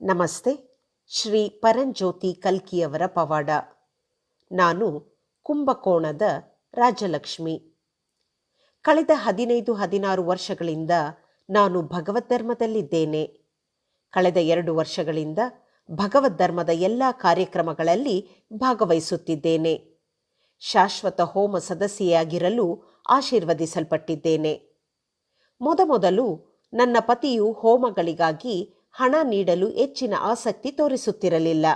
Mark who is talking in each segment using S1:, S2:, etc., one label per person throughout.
S1: ನಮಸ್ತೆ, ಶ್ರೀ ಪರಂಜ್ಯೋತಿ ಕಲ್ಕಿಯವರ ಪವಾಡ. ನಾನು ಕುಂಭಕೋಣದ ರಾಜಲಕ್ಷ್ಮಿ. ಕಳೆದ ಹದಿನೈದು, ಹದಿನಾರು ವರ್ಷಗಳಿಂದ ನಾನು ಭಗವದ್ ಧರ್ಮದಲ್ಲಿದ್ದೇನೆ ಕಳೆದ ಎರಡು ವರ್ಷಗಳಿಂದ ಭಗವದ್ ಧರ್ಮದ ಎಲ್ಲ ಕಾರ್ಯಕ್ರಮಗಳಲ್ಲಿ ಭಾಗವಹಿಸುತ್ತಿದ್ದೇನೆ. ಶಾಶ್ವತ ಹೋಮ ಸದಸ್ಯೆಯಾಗಿರಲು ಆಶೀರ್ವದಿಸಲ್ಪಟ್ಟಿದ್ದೇನೆ. ಮೊದಮೊದಲು ನನ್ನ ಪತಿಯು ಹೋಮಗಳಿಗಾಗಿ ಹಣ ನೀಡಲು ಹೆಚ್ಚಿನ ಆಸಕ್ತಿ ತೋರಿಸುತ್ತಿರಲಿಲ್ಲ.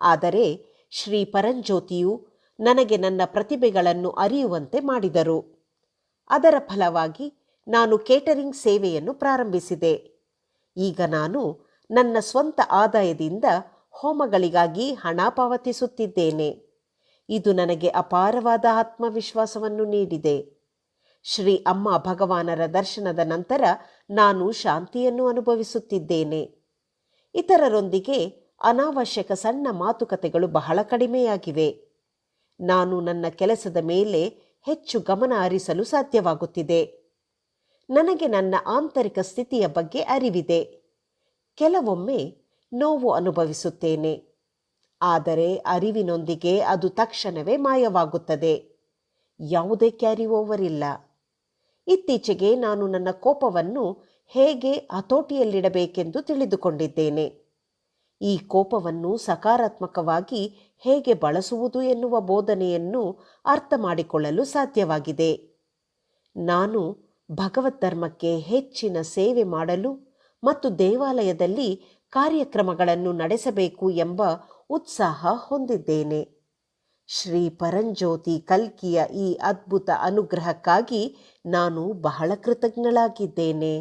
S1: ಆದರೆ ಶ್ರೀ ಪರಂಜ್ಯೋತಿಯು ನನಗೆ ನನ್ನ ಪ್ರತಿಭೆಗಳನ್ನು ಅರಿಯುವಂತೆ ಮಾಡಿದರು. ಅದರ ಫಲವಾಗಿ ನಾನು ಕೇಟರಿಂಗ್ ಸೇವೆಯನ್ನು ಪ್ರಾರಂಭಿಸಿದೆ. ಈಗ ನಾನು ನನ್ನ ಸ್ವಂತ ಆದಾಯದಿಂದ ಹೋಮಗಳಿಗಾಗಿ ಹಣ ಪಾವತಿಸುತ್ತಿದ್ದೇನೆ. ಇದು ನನಗೆ ಅಪಾರವಾದ ಆತ್ಮವಿಶ್ವಾಸವನ್ನು ನೀಡಿದೆ. ಶ್ರೀ ಅಮ್ಮ ಭಗವಾನರ ದರ್ಶನದ ನಂತರ ನಾನು ಶಾಂತಿಯನ್ನು ಅನುಭವಿಸುತ್ತಿದ್ದೇನೆ. ಇತರರೊಂದಿಗೆ ಅನಾವಶ್ಯಕ ಸಣ್ಣ ಮಾತುಕತೆಗಳು ಬಹಳ ಕಡಿಮೆಯಾಗಿವೆ. ನಾನು ನನ್ನ ಕೆಲಸದ ಮೇಲೆ ಹೆಚ್ಚು ಗಮನ ಹರಿಸಲು ಸಾಧ್ಯವಾಗುತ್ತಿದೆ. ನನಗೆ ನನ್ನ ಆಂತರಿಕ ಸ್ಥಿತಿಯ ಬಗ್ಗೆ ಅರಿವಿದೆ. ಕೆಲವೊಮ್ಮೆ ನೋವು ಅನುಭವಿಸುತ್ತೇನೆ. ಆದರೆ ಅರಿವಿನೊಂದಿಗೆ ಅದು ತಕ್ಷಣವೇ ಮಾಯವಾಗುತ್ತದೆ. ಯಾವುದೇ ಕ್ಯಾರಿ ಓವರ್ ಇಲ್ಲ. ಇತ್ತೀಚೆಗೆ ನಾನು ನನ್ನ ಕೋಪವನ್ನು ಹೇಗೆ ಹತೋಟಿಯಲ್ಲಿಡಬೇಕೆಂದು ತಿಳಿದುಕೊಂಡಿದ್ದೇನೆ. ಈ ಕೋಪವನ್ನು ಸಕಾರಾತ್ಮಕವಾಗಿ ಹೇಗೆ ಬಳಸುವುದು ಎನ್ನುವ ಬೋಧನೆಯನ್ನು ಅರ್ಥ ಮಾಡಿಕೊಳ್ಳಲು ಸಾಧ್ಯವಾಗಿದೆ. ನಾನು ಭಗವದ್ ಧರ್ಮಕ್ಕೆ ಹೆಚ್ಚಿನ ಸೇವೆ ಮಾಡಲು ಮತ್ತು ದೇವಾಲಯದಲ್ಲಿ ಕಾರ್ಯಕ್ರಮಗಳನ್ನು ನಡೆಸಬೇಕು ಎಂಬ ಉತ್ಸಾಹ ಹೊಂದಿದ್ದೇನೆ. ಶ್ರೀ ಪರಂಜ್ಯೋತಿ ಕಲ್ಕಿಯ ಈ ಅದ್ಭುತ ಅನುಗ್ರಹಕ್ಕಾಗಿ ನಾನು ಬಹಳ ಕೃತಜ್ಞಳಾಗಿದ್ದೇನೆ.